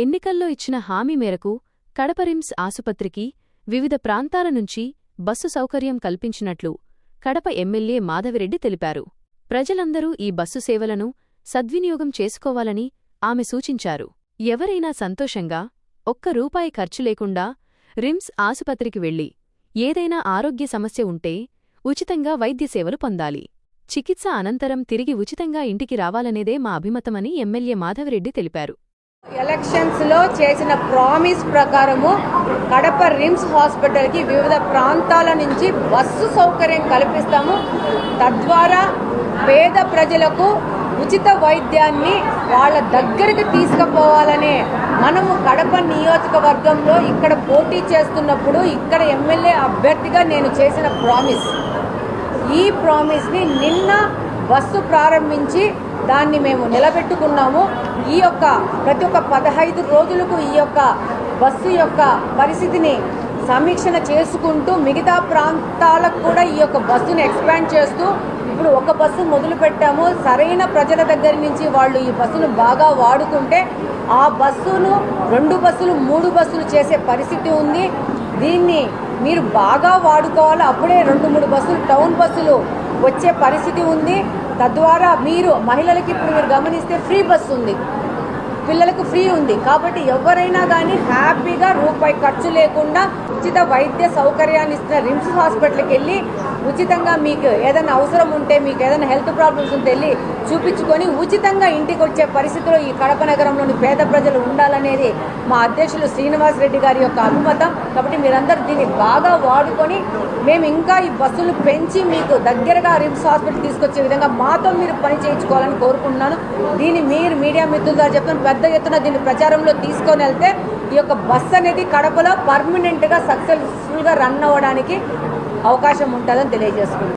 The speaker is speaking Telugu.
ఎన్నికల్లో ఇచ్చిన హామీ మేరకు కడప రిమ్స్ ఆసుపత్రికి వివిధ ప్రాంతాల నుంచి బస్సు సౌకర్యం కల్పించినట్లు కడప ఎమ్మెల్యే మాధవిరెడ్డి తెలిపారు. ప్రజలందరూ ఈ బస్సు సేవలను సద్వినియోగం చేసుకోవాలని ఆమె సూచించారు. ఎవరైనా సంతోషంగా ఒక్క రూపాయి ఖర్చు లేకుండా రిమ్స్ ఆసుపత్రికి వెళ్ళి ఏదైనా ఆరోగ్య సమస్య ఉంటే ఉచితంగా వైద్య సేవలు పొందాలి. చికిత్స అనంతరం తిరిగి ఉచితంగా ఇంటికి రావాలనేదే మా అభిమతమని ఎమ్మెల్యే మాధవిరెడ్డి తెలిపారు. ఎలక్షన్స్లో చేసిన ప్రామిస్ ప్రకారము కడప రిమ్స్ హాస్పిటల్కి వివిధ ప్రాంతాల నుంచి బస్సు సౌకర్యం కల్పిస్తాము. తద్వారా పేద ప్రజలకు ఉచిత వైద్యాన్ని వాళ్ళ దగ్గరికి తీసుకుపోవాలనే మనము కడప నియోజకవర్గంలో ఇక్కడ పోటీ చేస్తున్నప్పుడు ఇక్కడ ఎమ్మెల్యే అభ్యర్థిగా నేను చేసిన ప్రామిస్. ఈ ప్రామిస్ని నిన్న బస్సు ప్రారంభించి దాన్ని మేము నిలబెట్టుకున్నాము. ఈ యొక్క ప్రతి ఒక్క పదహైదు రోజులకు ఈ యొక్క బస్సు యొక్క పరిస్థితిని సమీక్షణ చేసుకుంటూ మిగతా ప్రాంతాలకు కూడా ఈ యొక్క బస్సును ఎక్స్పాండ్ చేస్తూ ఇప్పుడు ఒక బస్సు మొదలు పెట్టాము. సరైన ప్రజల దగ్గర నుంచి వాళ్ళు ఈ బస్సును బాగా వాడుకుంటే ఆ బస్సును రెండు బస్సులు మూడు బస్సులు చేసే పరిస్థితి ఉంది. దీన్ని మీరు బాగా వాడుకోవాలి. అప్పుడే రెండు మూడు బస్సులు టౌన్ బస్సులు వచ్చే పరిస్థితి ఉంది. తద్వారా మీరు మహిళలకి ఇప్పుడు మీరు గమనిస్తే ఫ్రీ బస్సు ఉంది. పిల్లలకు ఫ్రీ ఉంది. కాబట్టి ఎవరైనా కానీ హ్యాపీగా రూపాయి ఖర్చు లేకుండా ఉచిత వైద్య సౌకర్యాన్ని ఇస్తున్న రిమ్స్ హాస్పిటల్కి వెళ్ళి ఉచితంగా మీకు ఏదైనా అవసరం ఉంటే మీకు ఏదైనా హెల్త్ ప్రాబ్లమ్స్ ఉంటే వెళ్ళి చూపించుకొని ఉచితంగా ఇంటికి వచ్చే పరిస్థితిలో ఈ కడప నగరంలోని పేద ప్రజలు ఉండాలనేది మా అధ్యక్షులు శ్రీనివాస్ రెడ్డి గారి యొక్క అభిమతం కాబట్టి మీరందరూ దీన్ని బాగా వాడుకొని మేము ఇంకా ఈ బస్సులు పెంచి మీకు దగ్గరగా రిమ్స్ హాస్పిటల్ తీసుకొచ్చే విధంగా మాతో మీరు పని చేయించుకోవాలని కోరుకుంటున్నాను. దీన్ని మీరు మీడియా మిత్రులు ద్వారా చెప్తున్న పెద్ద ఎత్తున దీన్ని ప్రచారంలో తీసుకొని వెళ్తే ఈ యొక్క బస్ అనేది కడపలో పర్మనెంట్గా సక్సెస్ఫుల్గా రన్ అవ్వడానికి అవకాశం ఉంటుందని తెలియజేసుకుంటున్నాను.